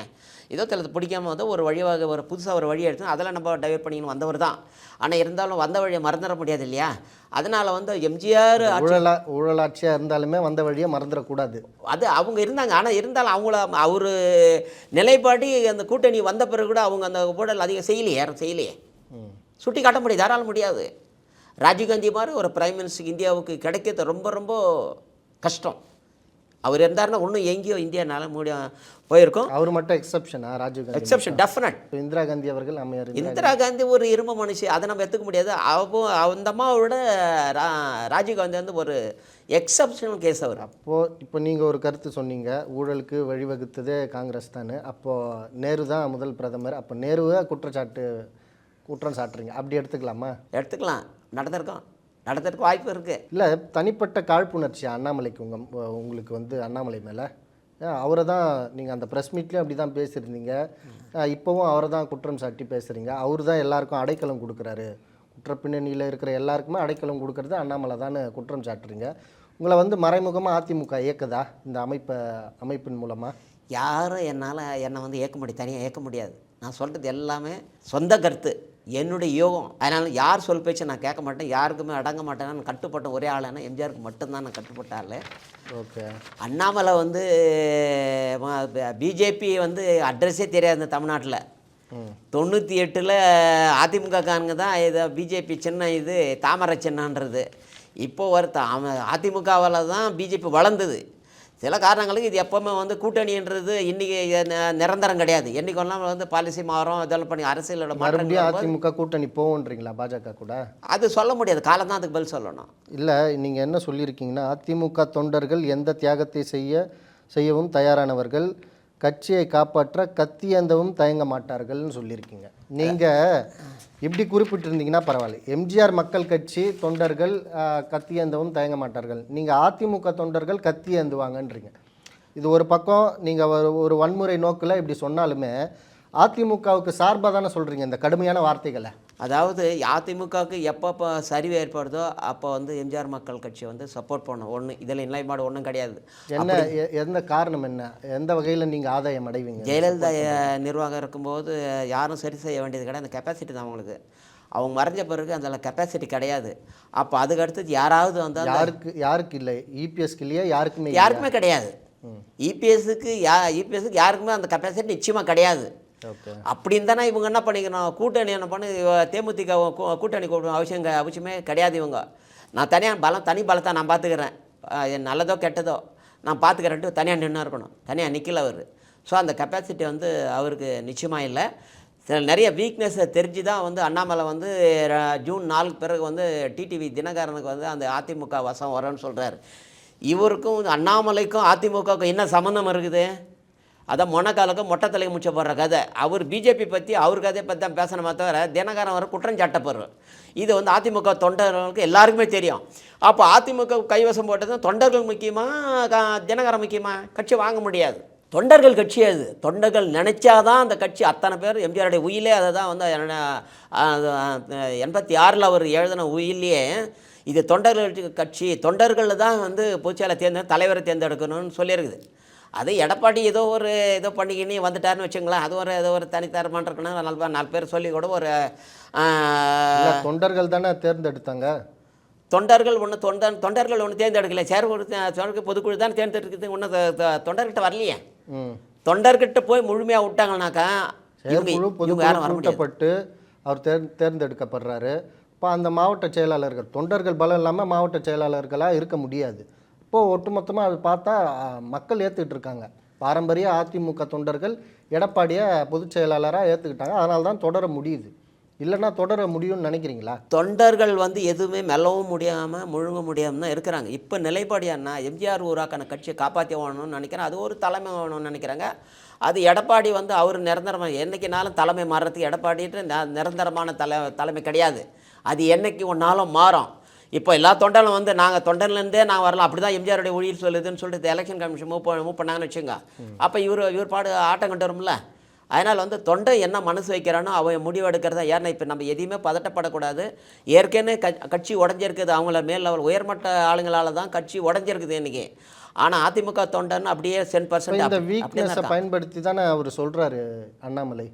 ஏதோ சிலது பிடிக்காம வந்து ஒரு வழிவாக ஒரு புதுசாக ஒரு வழி எடுத்து அதில் நம்ம டைவர்ட் பண்ணின்னு வந்தவர் தான். ஆனால் இருந்தாலும் வந்த வழியை மறந்துட முடியாது இல்லையா? அதனால் வந்து எம்ஜிஆர் ஊழலா ஊழலாட்சியாக இருந்தாலுமே வந்த வழியை மறந்துடக்கூடாது. அது அவங்க இருந்தாங்க. ஆனால் இருந்தாலும் அவங்கள அவர் நிலைப்பாடி அந்த கூட்டணி வந்த பிறகு கூட அவங்க அந்த ஊழல் அதிகம் செய்யலையே யாரும் செய்யலையே. சுட்டி காட்ட முடியாது தாராள முடியாது. ராஜீவ்காந்தி மாதிரி ஒரு பிரைம் மினிஸ்டர் இந்தியாவுக்கு கிடைக்கிறது ரொம்ப ரொம்ப கஷ்டம். அவர் இருந்தாருன்னா இன்னும் எங்கேயோ இந்தியானால முடிய போயிருக்கும். அவர் மட்டும் எக்ஸப்ஷனா ராஜீவ் காந்தி எக்ஸப்ஷன் டெஃபினட் இந்திரா காந்தி அவர்கள் அம்மையார் இந்திரா காந்தி. ஒரு இரும மனுஷி அதை நம்ம எடுத்துக்க முடியாது. அப்போ அந்த அம்மாவோட ரா ராஜீவ்காந்தி வந்து ஒரு எக்ஸப்ஷனல் கேஸ் அவர். அப்போது இப்போ நீங்கள் ஒரு கருத்து சொன்னீங்க ஊழலுக்கு வழிவகுத்ததே காங்கிரஸ் தானே. அப்போது நேரு தான் முதல் பிரதமர். அப்போ நேருவை குற்றச்சாட்டு குற்றம் சாட்டுறீங்க. அப்படி எடுத்துக்கலாமா? எடுத்துக்கலாம். நடந்திருக்கோம். நடந்திருக்க வாய்ப்பு இருக்குது இல்லை தனிப்பட்ட காழ்ப்புணர்ச்சி அண்ணாமலைக்கு உங்கள் உங்களுக்கு வந்து அண்ணாமலை மேலே. அவரை தான் நீங்கள் அந்த ப்ரெஸ் மீட்லேயும் அப்படி தான் பேசியிருந்தீங்க. இப்போவும் அவரை தான் குற்றம் சாட்டி பேசுகிறீங்க அவர் தான் எல்லாருக்கும் அடைக்கலம் கொடுக்குறாரு. குற்ற பின்னணியில் இருக்கிற எல்லாருக்குமே அடைக்கலம் கொடுக்கறது அண்ணாமலை தான் குற்றம் சாட்டுறீங்க. உங்களை வந்து மறைமுகமாக அதிமுக இயக்குதா இந்த அமைப்பை அமைப்பின் மூலமாக யாரும் என்னால் என்னை வந்து ஏற்க முடியும் தனியாக ஏற்க முடியாது. நான் சொல்கிறது எல்லாமே சொந்த கருத்து. என்னுடைய யோகம். அதனால் யார் சொல் பேச்சு நான் கேட்க மாட்டேன் யாருக்குமே அடங்க மாட்டேன் நான் கட்டுப்பட்ட ஒரே ஆளுன்னா எம்ஜிஆருக்கு மட்டும்தான் நான் கட்டுப்பட்ட ஆள் ஓகே. அண்ணாமலை வந்து பிஜேபி வந்து அட்ரஸே தெரியாது இந்த தமிழ்நாட்டில். தொண்ணூற்றி எட்டில் அதிமுக காரங்க தான் இது பிஜேபி சின்ன இது தாமரை சின்னன்றது. இப்போ அவன் அதிமுகவால் தான் பிஜேபி வளர்ந்தது. சில காரணங்களுக்கு இது எப்போவுமே வந்து கூட்டணின்றது இன்றைக்கி நிரந்தரம் கிடையாது. என்றைக்கெல்லாம் வந்து பாலிசி மாறும் இதெல்லாம் பண்ணி அரசியலோட மறுபடியும் அதிமுக கூட்டணி போவோன்றீங்களா பாஜக கூட? அது சொல்ல முடியாது. காலம் தான் அதுக்கு பதில் சொல்லணும். இல்லை நீங்கள் என்ன சொல்லியிருக்கீங்கன்னா அதிமுக தொண்டர்கள் எந்த தியாகத்தை செய்ய செய்யவும் தயாரானவர்கள். கட்சியை காப்பாற்ற கத்தியந்தவும் தயங்க மாட்டார்கள்னு சொல்லியிருக்கீங்க. நீங்கள் இப்படி குறிப்பிட்டிருந்தீங்கன்னா பரவாயில்ல. எம்ஜிஆர் மக்கள் கட்சி தொண்டர்கள் கத்தியந்தவும் தயங்க மாட்டார்கள். நீங்கள் அதிமுக தொண்டர்கள் கத்தியந்துவாங்கன்றீங்க இது ஒரு பக்கம் நீங்கள் ஒரு ஒரு வன்முறை நோக்கில் இப்படி சொன்னாலுமே அதிமுகவுக்கு சார்பாக தானே சொல்கிறீங்க இந்த கடுமையான வார்த்தைகளை? அதாவது அதிமுகவுக்கு எப்பப்போ சரிவு ஏற்படுதோ அப்போ வந்து எம்ஜிஆர் மக்கள் கட்சி வந்து சப்போர்ட் பண்ணும் ஒன்று இதில் நிலைப்பாடு ஒன்றும் கிடையாது. என்ன எந்த காரணம் என்ன? எந்த வகையில் நீங்கள் ஆதாயம் அடைவீங்க? ஜெயலலிதா நிர்வாகம் இருக்கும்போது யாரும் சரி செய்ய வேண்டியது கிடையாது. அந்த கெப்பாசிட்டி தான் அவங்களுக்கு. அவங்க மறைஞ்ச பிறகு அந்த கெப்பாசிட்டி கிடையாது. அப்போ அதுக்கு அடுத்தது யாராவது வந்து அந்த- யாருக்கு யாருக்கு இல்லை? இபிஎஸ்க்கு இல்லையா? யாருக்குமே? யாருக்குமே கிடையாது. இபிஎஸ்க்கு யா இபிஎஸ்க்கு யாருக்குமே அந்த கெப்பாசிட்டி நிச்சயமாக கிடையாது. அப்படின்னு தானே இவங்க என்ன பண்ணிக்கணும்? கூட்டணி என்ன பண்ணு தேமுதிக கூட்டணி கூட்டணும் அவசியம் அவசியமே கிடையாது இவங்க. நான் தனியாக பலம் தனி பலத்தை நான் பார்த்துக்கிறேன் நல்லதோ கெட்டதோ நான் பார்த்துக்கிறேன்ட்டு தனியாக நின்று இருக்கணும். தனியாக நிற்கல அவர். ஸோ அந்த கெப்பாசிட்டி வந்து அவருக்கு நிச்சயமாக இல்லை. சில நிறைய வீக்னஸை தெரிஞ்சு தான் வந்து அண்ணாமலை வந்து ஜூன் நாலுக்கு பிறகு வந்து டிடிவி தினகரனுக்கு வந்து அந்த அதிமுக வசம் வரும்னு சொல்கிறார் இவருக்கும் அண்ணாமலைக்கும் அதிமுகவுக்கும் என்ன சம்மந்தம் இருக்குது? அதான் மொனக்காலுக்கு மொட்டை தலையை முச்ச போடுற கதை. அவர் பிஜேபி பற்றி அவர் கதையை பற்றி தான் பேசணுமா தவிர தினகரன் வர குற்றம் சாட்டப்படுறோம் இது வந்து அதிமுக தொண்டர்களுக்கு எல்லாருக்குமே தெரியும். அப்போ அதிமுக கைவசம் போட்டது தொண்டர்கள் முக்கியமாக தினகரன் முக்கியமாக கட்சி வாங்க முடியாது. தொண்டர்கள் கட்சி அது. தொண்டர்கள் நினச்சாதான் அந்த கட்சி அத்தனை பேர் எம்ஜிஆருடைய உயிலே. அதை தான் வந்து என்ன, எண்பத்தி ஆறில் அவர் எழுதின உயிலே இது தொண்டர்கள் கட்சி. தொண்டர்கள் தான் வந்து பொதுச்செயலை தேர்ந்தெடு தலைவரை தேர்ந்தெடுக்கணும்னு சொல்லியிருக்குது. அது எடப்பாடி ஏதோ ஒரு ஏதோ பண்ணிக்கின்னு வந்துட்டாருன்னு வச்சுங்களேன். அது ஒரு ஏதோ ஒரு தனித்தரமான இருக்கணும் நாலு பேர் நாலு பேர் சொல்லி கூட ஒரு தொண்டர்கள் தானே தேர்ந்தெடுத்தாங்க? தொண்டர்கள் ஒன்று தொண்டர் தொண்டர்கள் ஒன்று தேர்ந்தெடுக்கல. சேர் ஒரு தொண்டர்கள் பொதுக்குழு தான் தேர்ந்தெடுக்குது. ஒன்றும் தொண்டர்கிட்ட வரலையே. ம். தொண்டர்கிட்ட போய் முழுமையாக விட்டாங்கனாக்கா கூட்டப்பட்டு அவர் தேர் தேர்ந்தெடுக்கப்படுறாரு. இப்போ அந்த மாவட்ட செயலாளர்கள் தொண்டர்கள் பலம் இல்லாமல் மாவட்ட செயலாளர்களாக இருக்க முடியாது. இப்போது ஒட்டுமொத்தமாக அது பார்த்தா மக்கள் ஏற்றுக்கிட்டு இருக்காங்க பாரம்பரிய அதிமுக தொண்டர்கள் எடப்பாடியை பொதுச் செயலாளராக ஏற்றுக்கிட்டாங்க அதனால தான் தொடர முடியுது. இல்லைன்னா தொடர முடியும்னு நினைக்கிறீங்களா? தொண்டர்கள் வந்து எதுவுமே மெல்லவும் முடியாமல் முழுங்க முடியாமல் தான் இருக்கிறாங்க. இப்போ நிலைப்பாடியானா எம்ஜிஆர் ஊராக்கான கட்சியை காப்பாற்றி வேணும்னு நினைக்கிறேன். அது ஒரு தலைமை வேணும்னு நினைக்கிறாங்க. அது எடப்பாடி வந்து அவர் நிரந்தரமாக என்றைக்குனாலும் தலைமை மாறுறதுக்கு எடப்பாடிட்டு ந- நிரந்தரமான தலை தலைமை கிடையாது. அது என்னைக்கு ஒன்றாலும் மாறும். இப்போ எல்லா தொண்டர்களும் வந்து நாங்கள் தொண்டர்லேருந்தே நான் வரலாம் அப்படி தான் எம்ஜிஆருடைய ஊழியர் சொல்லுதுன்னு சொல்லிட்டு எலெக்ஷன் கமிஷன் மூவ் மூவ் பண்ணாங்கன்னு வச்சுங்க. அப்போ இவர் இவர் பாடு ஆட்டம் கண்டு வரும்ல? அதனால் வந்து தொண்டை என்ன மனசு வைக்கிறானோ அவன் முடிவு எடுக்கிறதா ஏன்னா இப்போ நம்ம எதையுமே பதட்டப்படக்கூடாது. ஏற்கனவே க கட்சி உடஞ்சிருக்குது அவங்கள மேல் லெவல் உயர்மட்ட ஆளுங்களால தான் கட்சி உடஞ்சிருக்குது இன்னைக்கு. ஆனால் அதிமுக தொண்டன் அப்படியே சென் பர்சன்ட் பயன்படுத்தி தானே அவர் சொல்கிறாரு அண்ணாமலை?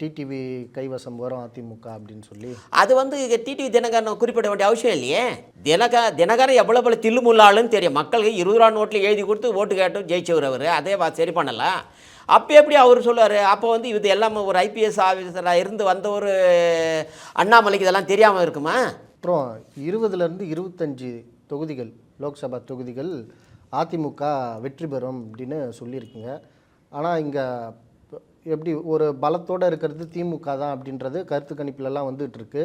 டிடிவி கைவசம் வரும் அதிமுக அப்படின்னு சொல்லி. அது வந்து டிடிவி தினகரன் குறிப்பிட வேண்டிய அவசியம் இல்லையே. தினக தினகரன் எவ்வளோ எவ்வளோ தில்லுமுள்ளாளுன்னு தெரியும். மக்களுக்கு இருபது ரூபா நோட்டில் எழுதி கொடுத்து ஓட்டு கேட்டும் ஜெயிச்சவர் அவர். அதே சரி பண்ணலாம். அப்போ எப்படி அவர் சொல்லுவார்? அப்போ வந்து இது எல்லாம் ஒரு ஐபிஎஸ் ஆஃபீஸராக இருந்து வந்த ஒரு அண்ணாமலைக்கு இதெல்லாம் தெரியாமல் இருக்குமா? அப்புறம் இருபதுலேருந்து இருபத்தஞ்சி தொகுதிகள் லோக்சபா தொகுதிகள் அதிமுக வெற்றி பெறும் அப்படின்னு சொல்லியிருக்கீங்க. ஆனால் இங்கே எப்படி ஒரு பலத்தோடு இருக்கிறது திமுக தான் அப்படின்றது கருத்து கணிப்புலலாம் வந்துட்டு இருக்கு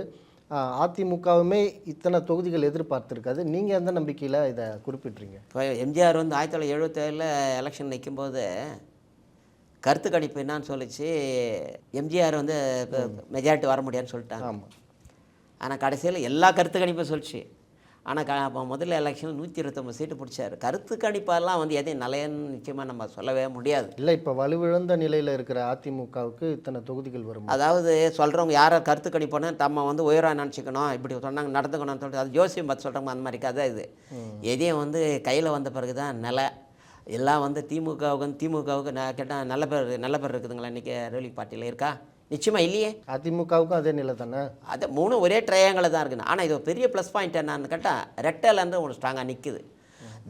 அதிமுகவுமே இத்தனை தொகுதிகள் எதிர்பார்த்துருக்காது. நீங்கள் எந்த நம்பிக்கையில் இதை குறிப்பிட்றீங்க? இப்போ எம்ஜிஆர் வந்து ஆயிரத்தி தொள்ளாயிரத்தி எழுபத்தேழில் எலெக்ஷன் நிற்கும்போது கருத்து கணிப்பு என்னன்னு சொல்லிச்சு. எம்ஜிஆர் வந்து மெஜாரிட்டி வர முடியாதுன்னு சொல்லிட்டாங்க. ஆமாம் ஆனால் கடைசியில் எல்லா கருத்து கணிப்பும் சொல்லிச்சு. ஆனால் க அப்போ முதல்ல எலெக்ஷன் நூற்றி இருபத்தொம்பது சீட்டு பிடிச்சாரு. கருத்து கணிப்பெல்லாம் வந்து எதையும் நிலையன்னு நிச்சயமாக நம்ம சொல்லவே முடியாது. இல்லை இப்போ வலுவிழந்த நிலையில் இருக்கிற அதிமுகவுக்கு இத்தனை தொகுதிகள் வரும். அதாவது சொல்கிறவங்க யாரை கருத்து கணிப்போன்னு நம்ம வந்து உயராக நினச்சிக்கணும் இப்படி சொன்னாங்க நடந்துக்கணும்னு சொல்லிட்டு அது ஜோசியம் பார்த்து சொல்கிறவங்க அந்த மாதிரி கதை இது. எதையும் வந்து கையில் வந்த பிறகு தான் நிலை. எல்லாம் வந்து திமுகவுக்கு திமுகவுக்கு நான் கேட்டால் நல்ல பேர் நல்ல பேர் இருக்குதுங்களா இன்றைக்கி ரூலிங் பார்ட்டியில் இருக்கா? நிச்சயமாக இல்லையே. அதிமுகவுக்கும் அதே நிலை தானே? அது மூணு ஒரே ட்ரையாங்கில் தான் இருக்குது ஆனால் இது ஒரு பெரிய ப்ளஸ் பாயிண்ட் என்னன்னு கேட்டால் ரெட்டலேருந்து ஒரு ஸ்ட்ராங்காக நிற்குது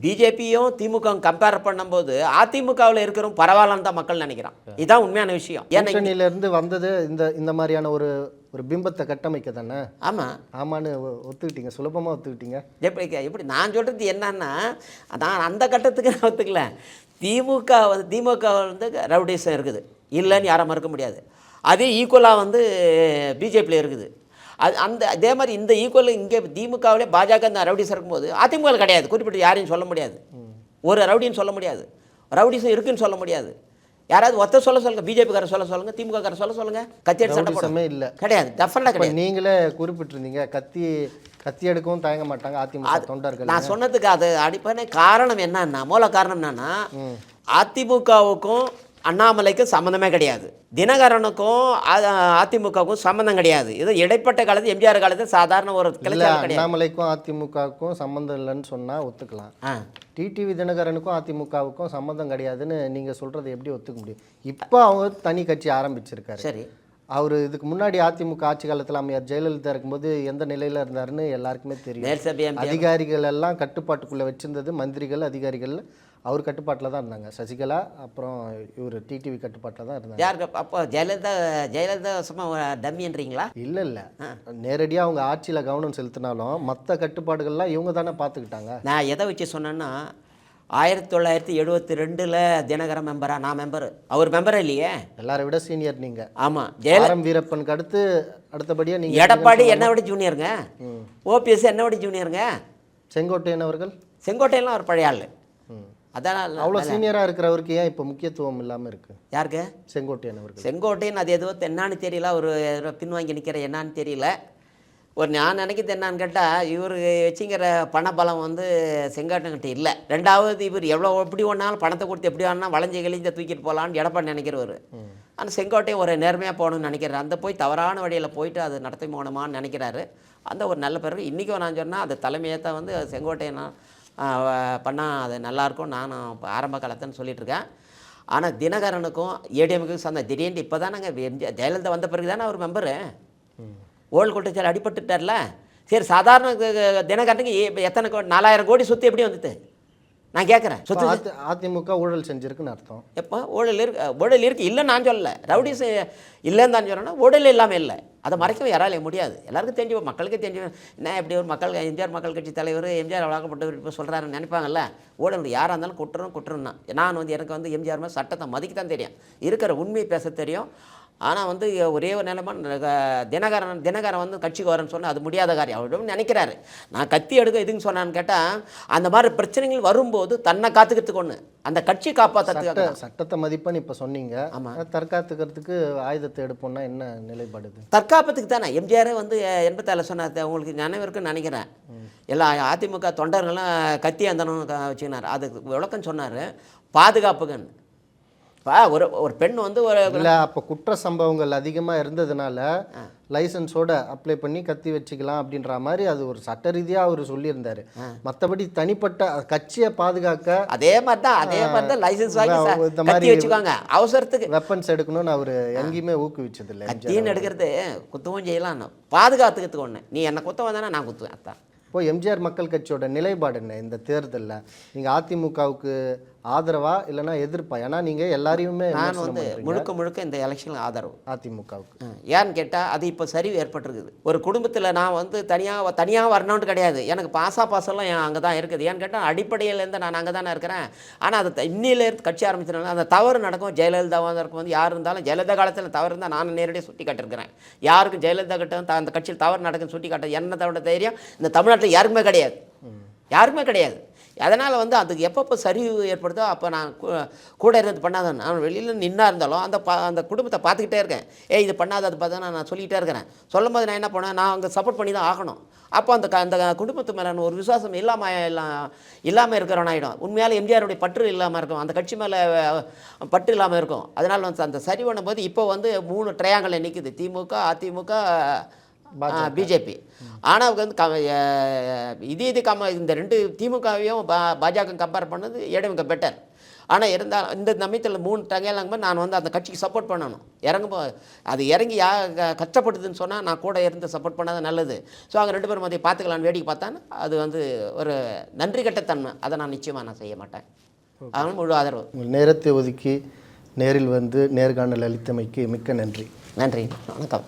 பிஜேபியும் திமுகவும் கம்பேர் பண்ணும்போது அதிமுகவில் இருக்கிறவங்க பரவாயில்லன்னு தான் மக்கள் நினைக்கிறான். இதுதான் உண்மையான விஷயம். ஏன்னா வந்தது இந்த இந்த மாதிரியான ஒரு ஒரு பிம்பத்தை கட்டமைக்க தானே? ஆமாம் ஆமான்னு ஒத்துக்கிட்டீங்க. சுலபமாக ஒத்துக்கிட்டீங்க. எப்படி எப்படி நான் சொல்கிறது என்னன்னா நான் அந்த கட்டத்துக்கு நான் ஒத்துக்கல. திமுக வந்து திமுக வந்து ரவுடிசம் இருக்குது. இல்லைன்னு யாரும் மறுக்க முடியாது. அதே ஈக்குவலாக வந்து பிஜேபியில் இருக்குது. அது அந்த அதே மாதிரி இந்த ஈக்குவல் இங்கே திமுகவிலே பாஜக இந்த ரவுடிசம் இருக்கும்போது அதிமுக கிடையாது. குறிப்பிட்டு யாரையும் சொல்ல முடியாது. ஒரு ரவுடின்னு சொல்ல முடியாது. ரவுடிசம் இருக்குன்னு சொல்ல முடியாது. யாராவது ஒத்த சொல்ல சொல்லுங்க. பிஜேபிக்கார சொல்ல சொல்லுங்க. திமுக சொல்ல சொல்லுங்க. கத்தி எடுத்து சண்டை இல்லை. கிடையாது. டெஃபரெண்டாக இப்போ கிடையாது. நீங்களே குறிப்பிட்டிருந்தீங்க. கத்தி கத்தி எடுக்கவும் தயங்க மாட்டாங்க அதிமுக தொண்டர்கள் நான் சொன்னதுக்கு அது அடிப்படை காரணம் என்னன்னா மூல காரணம் என்னன்னா அதிமுகவுக்கும் அண்ணாமலைக்கும் சம்மந்தமே கிடையாது. தினகரனுக்கும் அதிமுகவுக்கும் சம்மந்தம் கிடையாது. இது இடைப்பட்ட காலத்து எம்ஜிஆர் காலத்து சாதாரண ஒரு அண்ணாமலைக்கும் அதிமுகவுக்கும் சம்மந்தம் இல்லைன்னு சொன்னால் ஒத்துக்கலாம். டிடிவி தினகரனுக்கும் அதிமுகவுக்கும் சம்மந்தம் கிடையாதுன்னு நீங்கள் சொல்கிறத எப்படி ஒத்துக்க முடியும்? இப்போ அவங்க தனி கட்சி ஆரம்பிச்சிருக்காரு. சரி. அவர் இதுக்கு முன்னாடி அதிமுக ஆட்சி காலத்தில் அம்மையார் ஜெயலலிதா இருக்கும்போது எந்த நிலையில் இருந்தாருன்னு எல்லாருக்குமே தெரியும். அதிகாரிகள் எல்லாம் கட்டுப்பாட்டுக்குள்ளே வச்சிருந்தது மந்திரிகள் அதிகாரிகள். அவர் கட்டுப்பாட்டில் தான் இருந்தாங்க. சசிகலா அப்புறம் இவர் டிடிவி கட்டுப்பாட்டில் தான் இருந்தாங்க. யாருக்கு? அப்போ ஜெயலலிதா ஜெயலலிதா சும்மா டம்மின்றீங்களா இல்லை இல்லை. நேரடியாக அவங்க ஆட்சியில் கவனம் செலுத்தினாலும் மற்ற கட்டுப்பாடுகள்லாம் இவங்க தானே பார்த்துக்கிட்டாங்க நான் எதை வச்சு சொன்னேன்னா ஆயிரத்தி தொள்ளாயிரத்தி எழுபத்தி ரெண்டில் தினகரன் மெம்பரா நான் மெம்பர் அவர் மெம்பர் இல்லையே? எல்லாரை விட சீனியர் நீங்கள் ஆமாம் ஜெயல ஆரம் வீரப்பனுக்கு அடுத்து அடுத்தபடியாக நீங்கள் எடப்பாடி என்னை விட ஜூனியருங்க ஓபிஎஸ் என்னை விட ஜூனியருங்க செங்கோட்டையன் அவர்கள்? செங்கோட்டையெல்லாம் அவர் பழைய ஆள். ம். அதான்? அவ்வளோ சீனியராக இருக்கிறவருக்கு ஏன் இப்போ முக்கியத்துவம் இல்லாமல் இருக்குது யாருக்கு? செங்கோட்டையன் அவர்கள் செங்கோட்டையன் அது எதுவோ என்னன்னு தெரியல அவர் பின்வாங்கி நிற்கிற என்னன்னு தெரியல. ஒரு நான் நினைக்கிறது என்னன்னு கேட்டால் இவர் வச்சுங்கிற பணபலம் வந்து செங்கோட்டையன்கிட்ட இல்லை. ரெண்டாவது இவர் எவ்வளோ எப்படி ஒன்றாலும் பணத்தை கொடுத்து எப்படி வேணா வளைஞ்சு கிழிஞ்ச தூக்கிட்டு போகலான்னு எடப்பாடி நினைக்கிறவர். ஆனால் செங்கோட்டையன் ஒரு நேர்மையாக போகணும்னு நினைக்கிறார். அந்த போய் தவறான வழியில் போயிட்டு அது நடத்தி போகணுமான்னு நினைக்கிறாரு. அந்த ஒரு நல்ல பிறகு இன்றைக்கும் நான் சொன்னால் அந்த தலைமையை தான் வந்து செங்கோட்டையன் பண்ணால் அது நல்லாயிருக்கும். நானும் ஆரம்ப காலத்துன்னு சொல்லிட்டு இருக்கேன் ஆனால் தினகரனுக்கும் ஏடிஎம்க்கும் சந்தை திடீர்னு இப்போ தான் நாங்கள் ஜெயலலிதா வந்த பிறகு தானே அவர் மெம்பரு. ஓல்டு குற்றச்சாட்டு அடிபட்டுட்டார்ல. சரி சாதாரண தினகரனுக்கு எத்தனை கோ நாலாயிரம் கோடி சொத்து எப்படி வந்துட்டு நான் கேட்குறேன் சொத்து அதி- அதிமுக ஊழல் செஞ்சிருக்குன்னு அர்த்தம். எப்போ ஊழல் இருக்கு ஊழல் இருக்குது இல்லைன்னு நான் சொல்லலை. ரவுடிஸ் இல்லைன்னு தான் சொல்கிறேன்னா ஊழல் இல்லாமல் இல்லை. அதை மறைக்கவே யாராலையும் முடியாது. எல்லாருக்கும் தெரிஞ்சு மக்களுக்கே தெரிஞ்சு என்ன இப்படி ஒரு மக்கள் எம்ஜிஆர் மக்கள் கட்சி தலைவர் எம்ஜிஆர் வழக்கப்பட்டவர் இப்போ சொல்கிறாருன்னு நினைப்பாங்கல்ல? ஊழல் யாராக இருந்தாலும் குற்றம் தான் நான் வந்து எனக்கு வந்து எம்ஜிஆர் மாதிரி சட்டத்தை மதிக்க தான் தெரியும். இருக்கிற உண்மையை பேச தெரியும். ஆனால் வந்து ஒரே ஒரு நிலைமை தினகரன் தினகரன் வந்து கட்சிக்கு வரேன்னு சொன்னால் அது முடியாத காரியம். அவரிடம் நினைக்கிறாரு. நான் கத்தி எடுக்க எதுன்னு சொன்னான்னு கேட்டால் அந்த மாதிரி பிரச்சனைகள் வரும்போது தன்னை காத்துக்கிறதுக்கு ஒன்று அந்த கட்சி காப்பாற்றுறதுக்காக சட்ட சட்டத்தை மதிப்பெண் இப்போ சொன்னீங்க. தற்காத்துக்கிறதுக்கு ஆயுதத்தை எடுப்போம்னா என்ன நிலைப்பாடு தற்காப்பத்துக்கு தானே. எம்ஜிஆரே வந்து எண்பத்தாறில் சொன்னார். உங்களுக்கு நினைவு இருக்குன்னு நினைக்கிறேன். எல்லா அதிமுக தொண்டர்கள்லாம் கத்தி அந்தனம் வச்சுக்கினார். அதுக்கு விளக்கம் சொன்னார். பாதுகாப்புக்குன்னு. இப்போ ஒரு ஒரு பெண் வந்து ஒரு இல்லை அப்போ குற்ற சம்பவங்கள் அதிகமாக இருந்ததுனால லைசன்ஸோட அப்ளை பண்ணி கத்தி வச்சுக்கலாம் அப்படின்ற மாதிரி அது ஒரு சட்ட ரீதியாக அவர் சொல்லியிருந்தாரு. மற்றபடி தனிப்பட்ட கட்சியை பாதுகாக்க அதே மாதிரி தான் அதே மாதிரி தான் லைசன்ஸ் வாங்கி இந்த மாதிரி- வச்சுக்கோங்க அவசரத்துக்கு வெப்பன்ஸ் எடுக்கணும்னு அவர் எங்கேயுமே ஊக்குவிச்சது இல்லை கத்தின்னு எடுக்கிறது குத்தவும் செய்யலாம். பாதுகாத்துக்கிறதுக்கு ஒன்று நீ என்னை குத்த வந்தானே நான் குத்துவேன் அதான். இப்போ எம்ஜிஆர் மக்கள் கட்சியோட நிலைப்பாடு என்ன இந்த தேர்தலில்? நீங்கள் அதிமுகவுக்கு ஆதரவா இல்லைன்னா எதிர்ப்பா? ஏன்னா நீங்கள் எல்லாரையுமே நான் வந்து. முழுக்க முழுக்க இந்த எலெக்ஷனுக்கு ஆதரவு. அதிமுகவுக்கு. ஏன்னு கேட்டால் அது இப்போ சரிவு ஏற்பட்டிருக்குது. ஒரு குடும்பத்தில் நான் வந்து தனியாக தனியாக வரணும்னு கிடையாது. எனக்கு பாசா பாசெல்லாம் என் அங்கே தான் இருக்குது. ஏன்னு கேட்டால் அடிப்படையிலேருந்து நான் அங்கே தானே இருக்கிறேன். ஆனால் அது இன்னிலேருந்து கட்சி ஆரம்பிச்சிருந்தாங்க அந்த தவறு நடக்கும். ஜெயலலிதாவாக இருக்கும் வந்து யார் இருந்தாலும் ஜெயலலிதா காலத்தில் தவறு இருந்தால் நான் நேரடியாக சுட்டி காட்டிருக்கிறேன் யாருக்கும் ஜெயலலிதா கிட்ட அந்த கட்சியில் தவறு நடக்குன்னு சுட்டி காட்ட என்ன தவிர தைரியம்? இந்த தமிழ்நாட்டில் யாருக்குமே கிடையாது. யாருக்குமே கிடையாது. அதனால் வந்து அதுக்கு எப்பப்போ சரிவு ஏற்படுதோ அப்போ நான் கூ- கூட இருந்து பண்ணாத நான் வெளியில் நின்னா இருந்தாலும் அந்த பா அந்த குடும்பத்தை பார்த்துக்கிட்டே இருக்கேன். ஏ இது பண்ணாத அது பார்த்தா நான் சொல்லிகிட்டே இருக்கிறேன். சொல்லும் போது நான் என்ன பண்ணேன் நான் அங்கே சப்போர்ட் பண்ணி தான் ஆகணும். அப்போ அந்த க- அந்த குடும்பத்து மேலே ஒரு விசுவாசம் இல்லாமல் எல்லாம் இல்லாமல் இருக்கிறவன் ஆகிடும் உண்மையால் எம்ஜிஆருடைய பற்று இல்லாமல் இருக்கும். அந்த கட்சி மேலே பற்று இல்லாமல் இருக்கும். அதனால் வந்து அந்த சரி பண்ணும்போது இப்போ வந்து மூணு ட்ரையாங்கலை நிற்கிது திமுக அதிமுக பிஜேபி ஆனால் அவங்க வந்து க இது இது கம்ம இந்த ரெண்டு திமுகவையும் பா பாஜக கம்பேர் பண்ணது ஏடிஎம்க பெட்டர் ஆனால் இருந்தால் இந்த நம்பிக்கையில் மூணு டங்கையிலாங்கும்போது நான் வந்து அந்த கட்சிக்கு சப்போர்ட் பண்ணணும். இறங்கும்போ அது இறங்கி யா க- கஷ்டப்படுதுன்னு சொன்னால் நான் கூட இருந்து சப்போர்ட் பண்ணாதான் நல்லது. ஸோ அவங்க ரெண்டு பேரும் மதியம் பார்த்துக்கலான்னு வேடிக்கை பார்த்தான்னு அது வந்து ஒரு நன்றி கட்டத்தன்மை அதை நான் நிச்சயமாக நான் செய்ய மாட்டேன். அதனால் முழு ஆதரவு. உங்கள் நேரத்தை ஒதுக்கி நேரில் வந்து நேர்காணல் அளித்தமைக்கு மிக்க நன்றி. நன்றி. வணக்கம்.